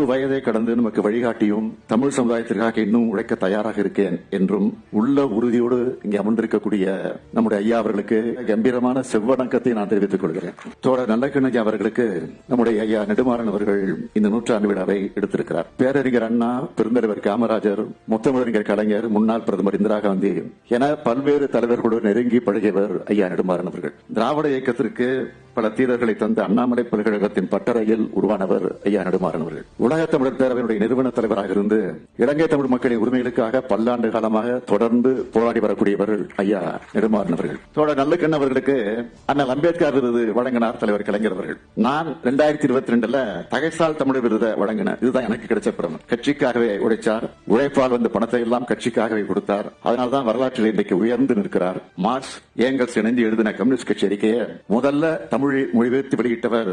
நூறு வயதை கடந்து நமக்கு வழிகாட்டியும் தமிழ் சமுதாயத்திற்காக இன்னும் உழைக்க தயாராக இருக்கேன் என்றும் உள்ள உறுதியோடு இங்கே அமர்ந்திருக்கக்கூடிய நம்முடைய ஐயா அவர்களுக்கு கம்பீரமான செவ்வணக்கத்தை நான் தெரிவித்துக் கொள்கிறேன். தோழர் நல்லக்கண்ணஜி அவர்களுக்கு நம்முடைய ஐயா நெடுமாறன் அவர்கள் இந்த நூற்றாண்டு விழாவை எடுத்திருக்கிறார். பேரறிஞர் அண்ணா பெருந்தலைவர் காமராஜர் முத்தமிழறிஞர் கலைஞர் முன்னாள் பிரதமர் இந்திரா காந்தி என பல்வேறு தலைவர்களுடன் நெருங்கி பழகியவர் ஐயா நெடுமாறன் அவர்கள். திராவிட இயக்கத்திற்கு பல தீரர்களை தந்த அண்ணாமலை பல்கழகத்தின் பட்டறையில் உருவானவர் ஐயா நெடுமாறன் அவர்கள். உலக தமிழர் பேரவையினுடைய நிறுவன தலைவராக இருந்து இலங்கை தமிழ் மக்களின் உரிமைகளுக்காக பல்லாண்டு காலமாக தொடர்ந்து போராடி வரக்கூடியவர்கள் ஐயா நெடுமாறன் அவர்கள். தோழர் நல்லக்கண் அவர்களுக்கு அண்ணல் அம்பேத்கர் விருது வழங்கினார் தலைவர் கலைஞர் அவர்கள். நான் ரெண்டாயிரத்தி இருபத்தி ரெண்டுல தகைசால் தமிழர் விருதை வழங்கினேன். இதுதான் எனக்கு கிடைச்ச பெருமை. கட்சிக்காகவே உழைச்சார் உழைப்பால் வந்த பணத்தை எல்லாம் கட்சிக்காகவே கொடுத்தார். அதனால்தான் வரலாற்றில் இன்றைக்கு உயர்ந்து நிற்கிறார் மார்க்ஸ் ஏங்கல்ஸ் இணைந்து எழுதின கம்யூனிஸ்ட் கட்சி அறிக்கையை முதல்ல தமிழில் மொழிபெயர்த்து வெளியிட்டவர்